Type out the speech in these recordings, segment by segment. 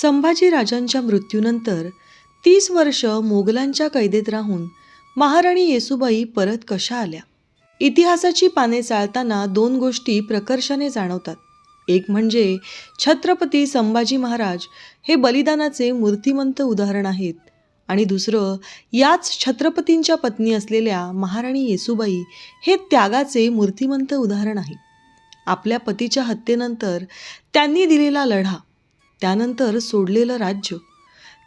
संभाजी राजांच्या मृत्यूनंतर तीस वर्ष मोगलांच्या कैदेत राहून महाराणी येसुबाई परत कशा आल्या? इतिहासाची पाने चाळताना दोन गोष्टी प्रकर्षाने जाणवतात. एक म्हणजे छत्रपती संभाजी महाराज हे बलिदानाचे मूर्तिमंत उदाहरण आहेत आणि दुसरं याच छत्रपतींच्या पत्नी असलेल्या महाराणी येसुबाई हे त्यागाचे मूर्तिमंत उदाहरण आहे. आपल्या पतीच्या हत्येनंतर त्यांनी दिलेला लढा त्यानंतर सोडलेलं राज्य.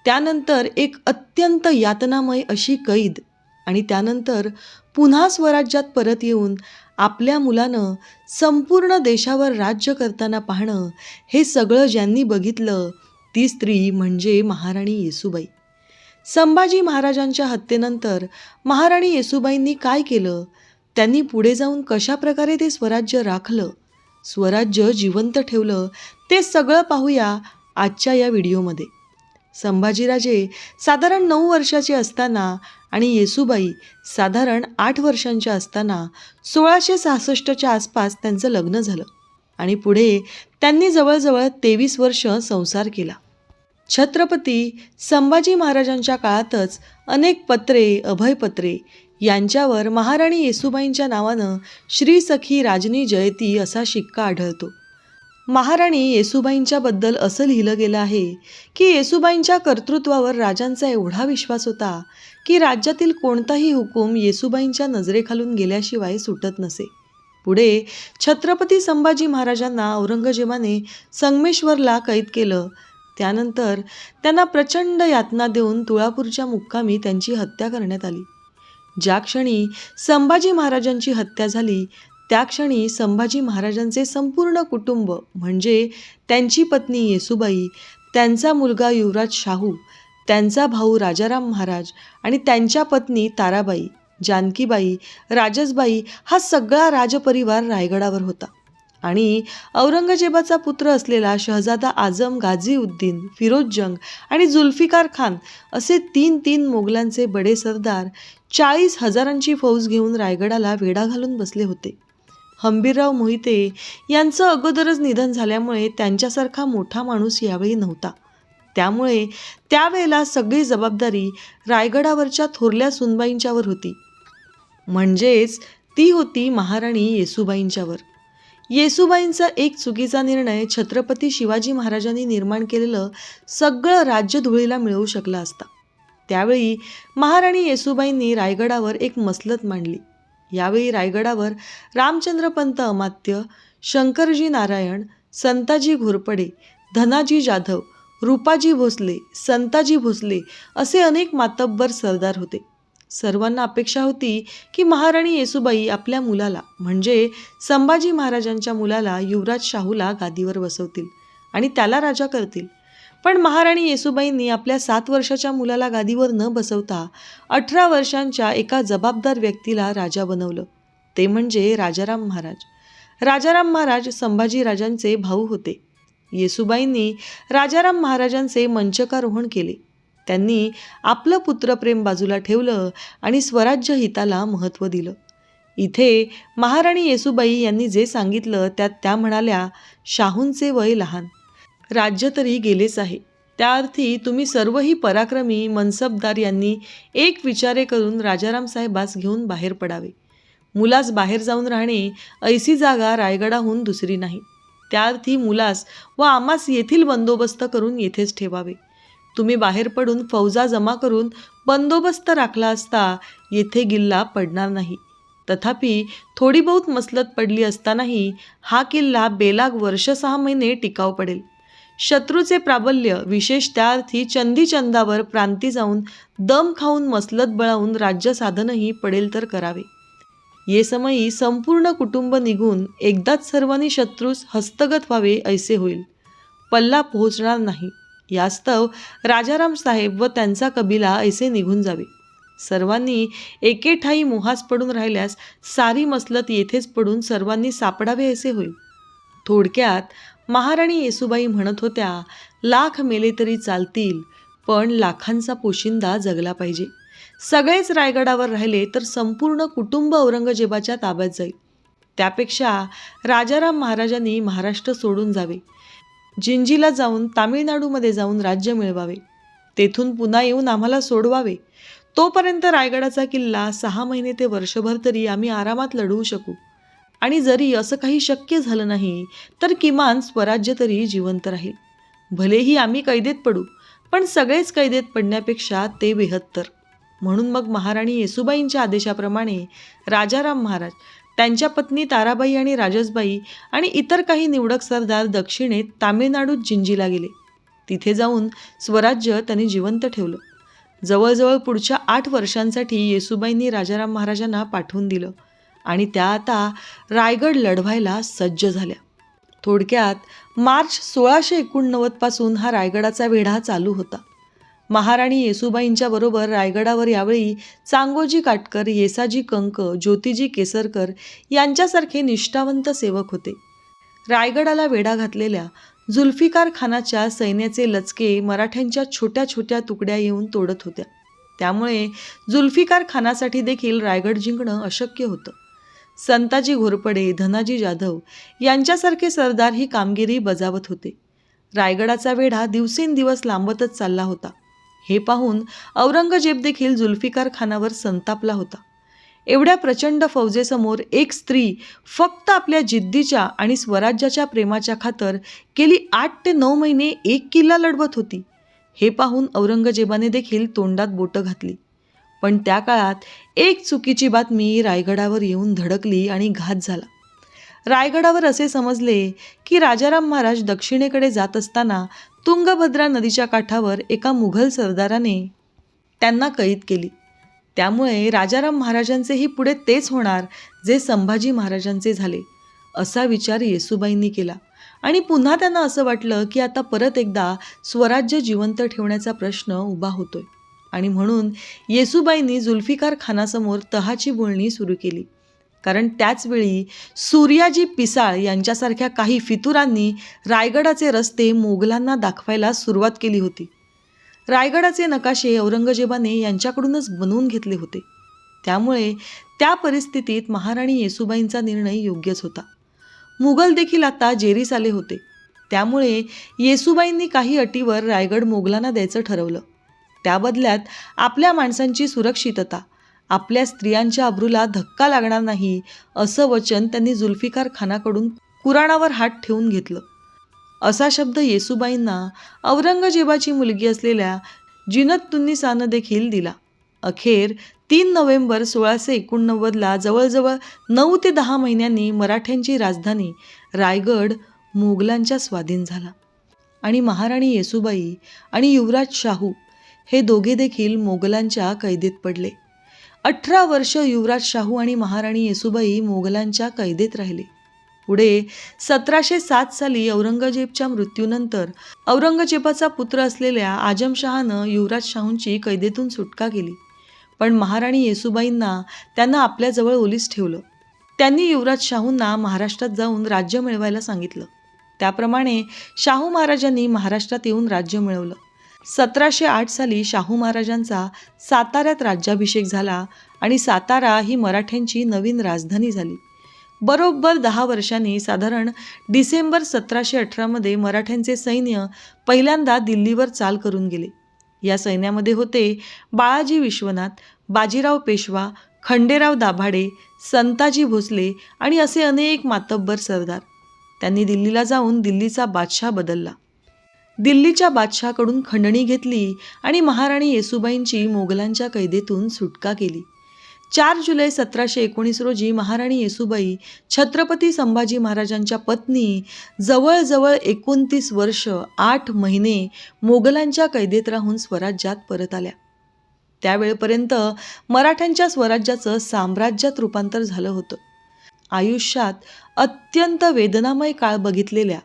त्यानंतर एक अत्यंत यातनामय अशी कैद आणि त्यानंतर पुन्हा स्वराज्यात परत येऊन आपल्या मुलानं संपूर्ण देशावर राज्य करताना पाहणं हे सगळं ज्यांनी बघितलं ती स्त्री म्हणजे महाराणी येसुबाई. संभाजी महाराजांच्या हत्येनंतर महाराणी येसुबाईंनी काय केलं? त्यांनी पुढे जाऊन कशा प्रकारे ते स्वराज्य राखलं? स्वराज्य जिवंत ठेवलं? ते सगळं पाहूया आजच्या या व्हिडिओमध्ये. संभाजीराजे साधारण नऊ वर्षाचे असताना आणि येसुबाई साधारण आठ वर्षांच्या असताना सोळाशे सहासष्टच्या आसपास त्यांचं लग्न झालं आणि पुढे त्यांनी जवळजवळ तेवीस वर्ष संसार केला. छत्रपती संभाजी महाराजांच्या काळातच अनेक पत्रे अभयपत्रे यांच्यावर महाराणी येसुबाईंच्या नावानं श्री सखी राजनी जयती असा शिक्का आढळतो. महाराणी येसुबाईंच्याबद्दल असं लिहिलं गेलं आहे की येसुबाईंच्या कर्तृत्वावर राजांचा एवढा विश्वास होता की राज्यातील कोणताही हुकूम येसुबाईंच्या नजरेखालून गेल्याशिवाय सुटत नसे. पुढे छत्रपती संभाजी महाराजांना औरंगजेबाने संगमेश्वरला कैद केलं. त्यानंतर त्यांना प्रचंड यातना देऊन तुळापूरच्या मुक्कामी त्यांची हत्या करण्यात आली. ज्या क्षणी संभाजी महाराजांची हत्या झाली त्या क्षणी संभाजी महाराजांचे संपूर्ण कुटुंब म्हणजे त्यांची पत्नी येसुबाई त्यांचा मुलगा युवराज शाहू त्यांचा भाऊ राजाराम महाराज आणि त्यांच्या पत्नी ताराबाई जानकीबाई राजसबाई हा सगळा राजपरिवार रायगडावर होता. आणि औरंगजेबाचा पुत्र असलेला शहजादा आझम गाझीउद्दीन फिरोजजंग आणि जुल्फिकार खान असे तीन तीन मोगलांचे बडे सरदार चाळीस हजारांची फौज घेऊन रायगडाला वेढा घालून बसले होते. हंबीरराव मोहिते यांचं अगोदरच निधन झाल्यामुळे त्यांच्यासारखा मोठा माणूस यावेळी नव्हता. त्यामुळे त्यावेळेला सगळी जबाबदारी रायगडावरच्या थोरल्या सुनबाईंच्यावर होती. म्हणजेच ती होती महाराणी येसुबाईंच्यावर. येसुबाईंचा एक चुकीचा निर्णय छत्रपती शिवाजी महाराजांनी निर्माण केलेलं सगळं राज्य धुळीला मिळवू शकला असता. त्यावेळी महाराणी येसुबाईंनी रायगडावर एक मसलत मांडली. यावेळी रायगडावर रामचंद्रपंत अमात्य शंकरजी नारायण संताजी घोरपडे धनाजी जाधव रूपाजी भोसले संताजी भोसले असे अनेक मातब्बर सरदार होते. सर्वांना अपेक्षा होती की महाराणी येसुबाई आपल्या मुलाला म्हणजे संभाजी महाराजांच्या मुलाला युवराज शाहूला गादीवर बसवतील आणि त्याला राजा करतील. पण महाराणी येसुबाईंनी आपल्या सात वर्षाच्या मुलाला गादीवर न बसवता अठरा वर्षांच्या एका जबाबदार व्यक्तीला राजा बनवलं. ते म्हणजे राजाराम महाराज. राजाराम महाराज संभाजी राजांचे भाऊ होते. येसुबाईंनी राजाराम महाराजांचे मंचकारोहण केले. त्यांनी आपलं पुत्रप्रेम बाजूला ठेवलं आणि स्वराज्य हिताला महत्त्व दिलं. इथे महाराणी येसुबाई यांनी जे सांगितलं त्यात त्या म्हणाल्या शाहूंचे वय लहान. राज्य तरी गेलेच आहे. त्या अर्थी तुम्ही सर्वही पराक्रमी मनसबदार यांनी एक विचारे करून राजाराम साहेबास घेऊन बाहेर पडावे. मुलास बाहेर जाऊन राहणे ऐसी जागा रायगडाहून दुसरी नाही. त्या अर्थी मुलास व आमास येथील बंदोबस्त करून येथेच ठेवावे. तुम्ही बाहेर पडून फौजा जमा करून बंदोबस्त राखला असता येथे किल्ला पडणार नाही. तथापि थोडी बहुत मसलत पडली असतानाही हा किल्ला बेलाग वर्ष सहा महिने टिकाव पडेल. शत्रूचे प्राबल्य विशेष त्या अर्थी चंदीचंदावर प्रांती जाऊन दम खाऊन मसलत बळावून राज्य साधनही पडेल तर करावे. ये समयी संपूर्ण कुटुंब निघून एकदाच सर्वांनी शत्रूस हस्तगत व्हावे ऐसे होईल. पल्ला पोहोचणार नाही. यास्तव राजाराम साहेब व त्यांचा कबिला ऐसे निघून जावे. सर्वांनी एकेठाई मोहास पडून राहिल्यास सारी मसलत येथेच पडून सर्वांनी सापडावे असे होईल. थोडक्यात महाराणी येसुबाई म्हणत होत्या लाख मेले तरी चालतील पण लाखांचा पोशिंदा जगला पाहिजे. सगळेच रायगडावर राहिले तर संपूर्ण कुटुंब औरंगजेबाच्या ताब्यात जाईल. त्यापेक्षा राजाराम महाराजांनी महाराष्ट्र सोडून जावे. जिंजीला जाऊन तामिळनाडूमध्ये जाऊन राज्य मिळवावे. तेथून पुन्हा येऊन आम्हाला सोडवावे. तोपर्यंत रायगडाचा किल्ला सहा महिने ते वर्षभर तरी आम्ही आरामात लढवू शकू. आणि जरी असं काही शक्य झालं नाही तर किमान स्वराज्य तरी जिवंत राहील. भलेही आम्ही कैदेत पडू पण सगळेच कैदेत पडण्यापेक्षा ते बेहत्तर. म्हणून मग महाराणी येसुबाईंच्या आदेशाप्रमाणे राजाराम महाराज त्यांच्या पत्नी ताराबाई आणि राजसबाई आणि इतर काही निवडक सरदार दक्षिणेत तामिळनाडूत जिंजीला गेले. तिथे जाऊन स्वराज्य त्यांनी जिवंत ठेवलं. जवळजवळ पुढच्या आठ वर्षांसाठी येसुबाईंनी राजाराम महाराजांना पाठवून दिलं. आणि त्या आता रायगड लढवायला सज्ज झाल्या. थोडक्यात मार्च सोळाशे एकोणनव्वदपासून हा रायगडाचा वेढा चालू होता. महाराणी येसुबाईंच्या बरोबर रायगडावर यावेळी चांगोजी काटकर येसाजी कंक ज्योतिजी केसरकर यांच्यासारखे निष्ठावंत सेवक होते. रायगडाला वेढा घातलेल्या जुल्फिकार खानाच्या सैन्याचे लचके मराठ्यांच्या छोट्या छोट्या तुकड्या येऊन तोडत होत्या. त्यामुळे जुल्फिकार खानासाठी देखील रायगड जिंकणं अशक्य होतं. संताजी घोरपडे धनाजी जाधव यांच्यासारखे सरदार ही कामगिरी बजावत होते. रायगडाचा वेढा दिवसेंदिवस लांबतच चालला होता. हे पाहून औरंगजेब देखील जुल्फिकार खानावर संतापला होता. एवढ्या प्रचंड फौजेसमोर एक स्त्री फक्त आपल्या जिद्दीच्या आणि स्वराज्याच्या प्रेमाच्या खातर गेली आठ ते नऊ महिने एक किल्ला लढवत होती. हे पाहून औरंगजेबाने देखील तोंडात बोटं घातली. पण त्या काळात एक चुकीची बातमी रायगडावर येऊन धडकली आणि घात झाला. रायगडावर असे समजले की राजाराम महाराज दक्षिणेकडे जात असताना तुंगभद्रा नदीच्या काठावर एका मुघल सरदाराने त्यांना कैद केली. त्यामुळे राजाराम महाराजांचेही पुढे तेच होणार जे संभाजी महाराजांचे झाले असा विचार येसुबाईंनी केला. आणि पुन्हा त्यांना असं वाटलं की आता परत एकदा स्वराज्य जिवंत ठेवण्याचा प्रश्न उभा होतोय. आणि म्हणून येसुबाईंनी जुल्फिकार खानासमोर तहाची बोलणी सुरू केली. कारण त्याचवेळी सूर्याजी पिसाळ यांच्यासारख्या काही फितुरांनी रायगडाचे रस्ते मोगलांना दाखवायला सुरुवात केली होती. रायगडाचे नकाशे औरंगजेबाने यांच्याकडूनच बनवून घेतले होते. त्यामुळे त्या परिस्थितीत महाराणी येसुबाईंचा निर्णय योग्यच होता. मुघल देखील आता जेरीस आले होते. त्यामुळे येसुबाईंनी काही अटीवर रायगड मोगलांना द्यायचं ठरवलं. त्या बदल्यात आपल्या माणसांची सुरक्षितता आपल्या स्त्रियांच्या अब्रूला धक्का लागणार नाही असं वचन त्यांनी जुल्फिकार खानाकडून कुराणावर हात ठेवून घेतलं. असा शब्द येसुबाईंना औरंगजेबाची मुलगी असलेल्या जिनतुन्निसानं देखील दिला. अखेर तीन नोव्हेंबर सोळाशे एकोणनव्वदला जवळजवळ नऊ ते दहा महिन्यांनी मराठ्यांची राजधानी रायगड मोगलांच्या स्वाधीन झाला. आणि महाराणी येसुबाई आणि युवराज शाहू हे दोघे देखील मोगलांच्या कैदेत पडले. अठरा वर्ष युवराज शाहू आणि महाराणी येसुबाई मोगलांच्या कैदेत राहिले. पुढे सतराशे सात साली औरंगजेबच्या मृत्यूनंतर औरंगजेबाचा पुत्र असलेल्या आजमशहानं युवराज शाहूंची कैदेतून सुटका केली. पण महाराणी येसुबाईंना त्यांना आपल्याजवळ ओलीस ठेवलं. त्यांनी युवराज शाहूंना महाराष्ट्रात जाऊन राज्य मिळवायला सांगितलं. त्याप्रमाणे शाहू महाराजांनी महाराष्ट्रात येऊन राज्य मिळवलं. सतराशे आठ साली शाहू महाराजांचा साताऱ्यात राज्याभिषेक झाला आणि सातारा ही मराठ्यांची नवीन राजधानी झाली. बरोबर दहा वर्षांनी साधारण डिसेंबर सतराशे अठरामध्ये मराठ्यांचे सैन्य पहिल्यांदा दिल्लीवर चाल करून गेले. या सैन्यामध्ये होते बाळाजी विश्वनाथ बाजीराव पेशवा खंडेराव दाभाडे संताजी भोसले आणि असे अनेक मातब्बर सरदार. त्यांनी दिल्लीला जाऊन दिल्लीचा बादशाह बदलला. दिल्लीच्या बादशहाकडून खंडणी घेतली आणि महाराणी येसुबाईंची मोगलांच्या कैदेतून सुटका केली. चार जुलै सतराशे एकोणीस रोजी महाराणी येसुबाई छत्रपती संभाजी महाराजांच्या पत्नी जवळजवळ एकोणतीस वर्ष आठ महिने मोगलांच्या कैदेत राहून स्वराज्यात परत आल्या. त्यावेळेपर्यंत मराठ्यांच्या स्वराज्याचं साम्राज्यात रूपांतर झालं होतं. आयुष्यात अत्यंत वेदनामय काळ बघितलेल्या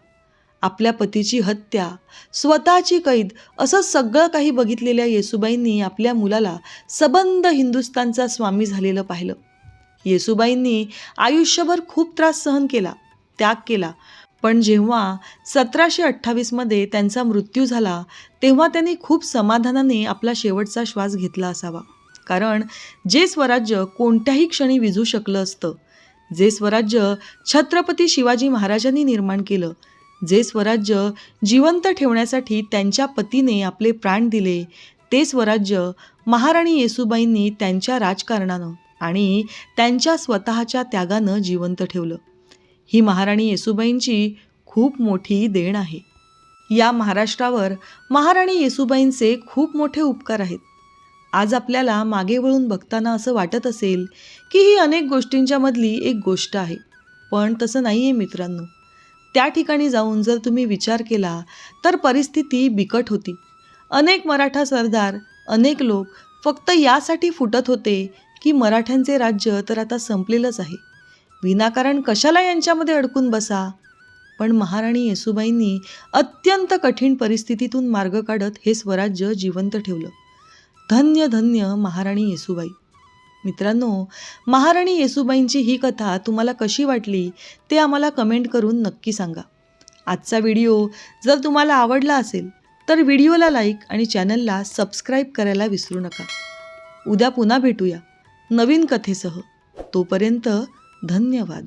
आपल्या पतीची हत्या स्वतःची कैद असं सगळं काही बघितलेल्या येसुबाईंनी आपल्या मुलाला सबंध हिंदुस्तानचा स्वामी झालेलं पाहिलं. येसुबाईंनी आयुष्यभर खूप त्रास सहन केला त्याग केला. पण जेव्हा सतराशे अठ्ठावीसमध्ये त्यांचा मृत्यू झाला तेव्हा त्यांनी खूप समाधानाने आपला शेवटचा श्वास घेतला असावा. कारण जे स्वराज्य कोणत्याही क्षणी विझू शकलं असतं जे स्वराज्य छत्रपती शिवाजी महाराजांनी निर्माण केलं जे स्वराज्य जिवंत ठेवण्यासाठी त्यांच्या पतीने आपले प्राण दिले ते स्वराज्य महाराणी येसुबाईंनी त्यांच्या राजकारणानं आणि त्यांच्या स्वतःच्या त्यागानं जिवंत ठेवलं. ही महाराणी येसुबाईंची खूप मोठी देण आहे. या महाराष्ट्रावर महाराणी येसुबाईंचे खूप मोठे उपकार आहेत. आज आपल्याला मागे वळून बघताना असं वाटत असेल की ही अनेक गोष्टींच्यामधली एक गोष्ट आहे. पण तसं नाही आहे मित्रांनो. त्या ठिकाणी जाऊन जर तुम्ही विचार केला तर परिस्थिती बिकट होती. अनेक मराठा सरदार अनेक लोक फक्त यासाठी फुटत होते की मराठ्यांचे राज्य तर आता संपलेलंच आहे. विनाकारण कशाला यांच्यामध्ये अडकून बसा? पण महाराणी येसूबाईंनी अत्यंत कठीण परिस्थितीतून मार्ग काढत हे स्वराज्य जिवंत ठेवलं. धन्य धन्य महाराणी येसूबाई. मित्रांनो महाराणी येसुबाईंची ही कथा तुम्हाला कशी वाटली ते आम्हाला कमेंट करून नक्की सांगा. आजचा व्हिडिओ जर तुम्हाला आवडला असेल तर व्हिडिओला लाईक आणि चॅनलला सबस्क्राईब करायला विसरू नका. उद्या पुन्हा भेटूया नवीन कथेसह. तोपर्यंत धन्यवाद.